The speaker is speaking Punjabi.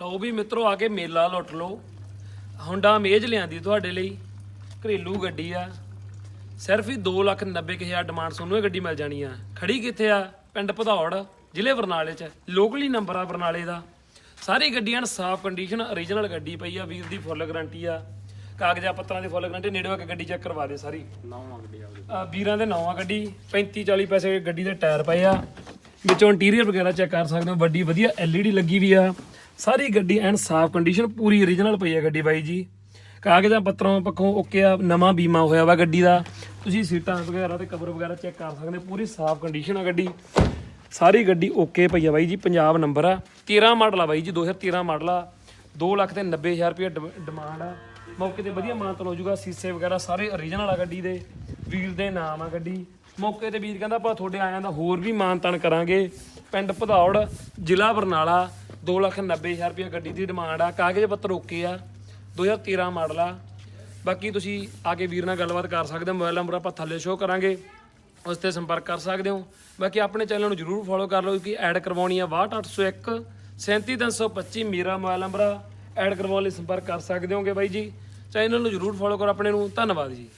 ਲਓ ਵੀ ਮਿੱਤਰੋ ਆ ਕੇ ਮੇਲਾ ਲੁੱਟ ਲਓ। ਹੁੰਡਾ ਮੇਜ ਲਿਆਂਦੀ ਤੁਹਾਡੇ ਲਈ। ਘਰੇਲੂ ਗੱਡੀ ਆ। ਸਿਰਫ ਹੀ 290000 ਡਿਮਾਂਡ ਤੁਹਾਨੂੰ ਇਹ ਗੱਡੀ ਮਿਲ ਜਾਣੀ ਆ। ਖੜੀ ਕਿੱਥੇ ਆ? ਪਿੰਡ ਭਦੌੜ ਜ਼ਿਲ੍ਹੇ ਬਰਨਾਲੇ ਚ। ਲੋਕਲੀ ਨੰਬਰ ਆ ਬਰਨਾਲੇ ਦਾ। ਸਾਰੀ ਗੱਡੀਆਂ ਸਾਫ਼ ਕੰਡੀਸ਼ਨ origignal ਗੱਡੀ ਪਈ ਆ ਵੀਰ ਦੀ ਫੁੱਲ ਗਾਰੰਟੀ ਆ। ਕਾਗਜ਼ਾਂ ਪੱਤਰਾਂ ਦੀ ਫੁੱਲ ਗਾਰੰਟੀ ਨੇੜੇ ਆ ਕੇ ਗੱਡੀ ਚੈੱਕ ਕਰਵਾ ਦੇ ਸਾਰੀ। ਨੌਵਾਂ ਗੱਡੀ ਆ ਵੀਰਾਂ ਦੇ ਨੌਵਾਂ ਗੱਡੀ 35 40 ਪੈਸੇ ਗੱਡੀ ਦੇ ਟਾਇਰ ਪਏ ਆ। ਵਿੱਚੋਂ ਇੰਟੀਰੀਅਰ ਵਗੈਰਾ ਚੈੱਕ ਕਰ ਸਕਦੇ ਹੋ। ਵੱਡੀ ਵਧੀਆ LED ਲੱਗੀ ਵੀ ਆ। ਸਾਰੀ ਗੱਡੀ ਐਨ ਸਾਫ਼ ਕੰਡੀਸ਼ਨ ਪੂਰੀ ਓਰੀਜਨਲ ਪਈ ਆ ਗੱਡੀ ਬਾਈ ਜੀ। ਕਾਗਜ਼ਾਂ ਪੱਤਰਾਂ ਪੱਖੋਂ ਓਕੇ ਆ, ਨਵਾਂ ਬੀਮਾ ਹੋਇਆ ਵਾ ਗੱਡੀ ਦਾ। ਤੁਸੀਂ ਸੀਟਾਂ ਵਗੈਰਾ ਤੇ ਕਵਰ ਵਗੈਰਾ ਚੈੱਕ ਕਰ ਸਕਦੇ ਹੋ। ਪੂਰੀ ਸਾਫ਼ ਕੰਡੀਸ਼ਨ ਆ ਗੱਡੀ। ਸਾਰੀ ਗੱਡੀ ਓਕੇ ਪਈ ਆ ਬਾਈ ਜੀ, ਪੰਜਾਬ ਨੰਬਰ ਆ। 13 ਮਾਡਲ ਆ ਬਾਈ ਜੀ 2013 ਮਾਡਲ ਆ। 2 ਲੱਖ ਤੇ 90000 ਰੁਪਏ ਡਿਮਾਂਡ ਆ। ਮੌਕੇ ਤੇ ਵਧੀਆ ਮਾਨਤਨ ਹੋ ਜਾਊਗਾ, ਸੀਸੇ ਵਗੈਰਾ ਸਾਰੇ ਓਰੀਜਨਲ ਆ ਗੱਡੀ ਦੇ। ਵੀਰ ਦੇ ਨਾਮ ਆ ਗੱਡੀ। ਮੌਕੇ ਤੇ ਵੀਰ ਕਹਿੰਦਾ, ਆਪਾਂ ਤੁਹਾਡੇ ਆਇਆਂ ਦਾ ਹੋਰ ਵੀ ਮਾਨਤਨ ਕਰਾਂਗੇ। ਪਿੰਡ ਭਦੌੜ, ਜ਼ਿਲ੍ਹਾ ਬਰਨਾਲਾ 290000 ਰੁਪਏ ਗੱਡੀ ਦੀ ਡਿਮਾਂਡ ਆ। ਕਾਗਜ਼ ਪੱਤਰ ਓਕੇ ਆ 2013 ਮਾਡਲ ਆ। ਬਾਕੀ ਤੁਸੀਂ ਆ ਕੇ ਵੀਰ ਨਾਲ ਗੱਲਬਾਤ ਕਰ ਸਕਦੇ ਹੋ, ਮੋਬਾਈਲ ਨੰਬਰ ਆਪਾਂ ਥੱਲੇ ਸ਼ੋਅ ਕਰਾਂਗੇ। ਉਸ ਤੇ ਸੰਪਰਕ ਕਰ ਸਕਦੇ ਹੋ। ਬਾਕੀ ਆਪਣੇ ਚੈਨਲ ਨੂੰ ਜਰੂਰ ਫੋਲੋ ਕਰ ਲਓ ਕਿ ਐਡ ਕਰਵਾਉਣੀ ਆ 62801 37325 ਮੇਰਾ ਮੋਬਾਈਲ ਨੰਬਰ ਆ। ਐਡ ਕਰਵਾਉਣ ਲਈ ਸੰਪਰਕ ਕਰ ਸਕਦੇ ਹੋਗੇ ਬਾਈ ਜੀ। ਚੈਨਲ ਨੂੰ ਜਰੂਰ ਫੋਲੋ ਕਰੋ ਆਪਣੇ ਨੂੰ। ਧੰਨਵਾਦ ਜੀ।